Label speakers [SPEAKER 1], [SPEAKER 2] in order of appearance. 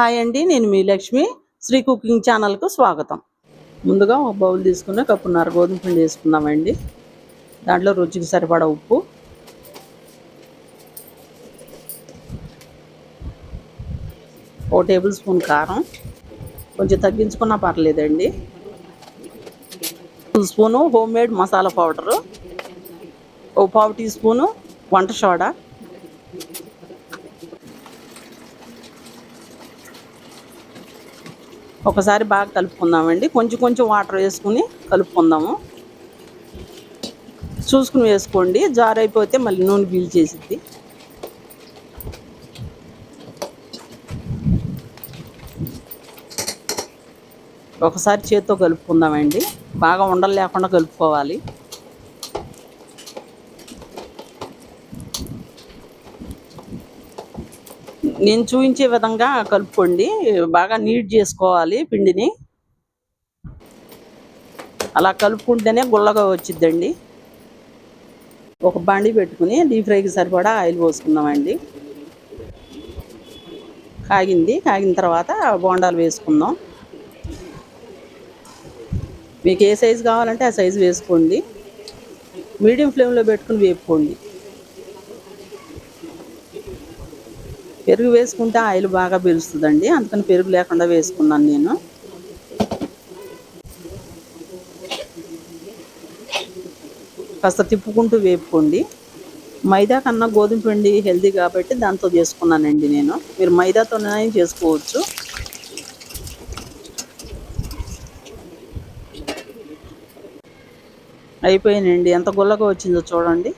[SPEAKER 1] Hi అండి నేను మీ Lakshmi. Shri cooking ఛానల్కు స్వాగతం. ముందుగా ఒక బౌల్ తీసుకుని కప్పున్నర గోధుమ పిండి వేసుకుందామండి. దాంట్లో రుచికి సరిపడా ఉప్పు. ఓ టేబుల్ స్పూన్ కారం. కొంచెం తగ్గించుకున్నా పర్లేదండి. Two spoon home made masala powder. ఓ పావు టీ స్పూను వంట సోడా. ఒకసారి బాగా కలుపుకుందామండి. కొంచెం కొంచెం వాటర్ వేసుకుని కలుపుకుందాము. చూసుకుని వేసుకోండి. జార్ అయిపోతే మళ్ళీ నూనె పీల్చేసిద్ది. ఒకసారి చేత్తో కలుపుకుందామండి. బాగా ఉండలు లేకుండా కలుపుకోవాలి. నేను చూపించే విధంగా కలుపుకోండి. బాగా నీట్ చేసుకోవాలి పిండిని. అలా కలుపుకుంటేనే గుల్లగా వచ్చిద్దండి. ఒక బండి పెట్టుకుని డీప్ ఫ్రైకి సరిపడా ఆయిల్ పోసుకుందామండి. కాగింది. కాగిన తర్వాత బోండాలు వేసుకుందాం. మీకు ఏ సైజు కావాలంటే ఆ సైజు వేసుకోండి. మీడియం ఫ్లేమ్లో పెట్టుకుని వేపుకోండి. పెరుగు వేసుకుంటే ఆయిల్ బాగా పీలుస్తుందండి. అందుకని పెరుగు లేకుండా వేసుకున్నాను నేను. కాస్త తిప్పుకుంటూ వేపుకోండి. మైదా కన్నా గోధుమ పిండి హెల్దీ కాబట్టి దాంతో చేసుకున్నానండి నేను. మీరు మైదాతోనే చేసుకోవచ్చు. అయిపోయినండి ఎంత గుల్లగా వచ్చిందో చూడండి.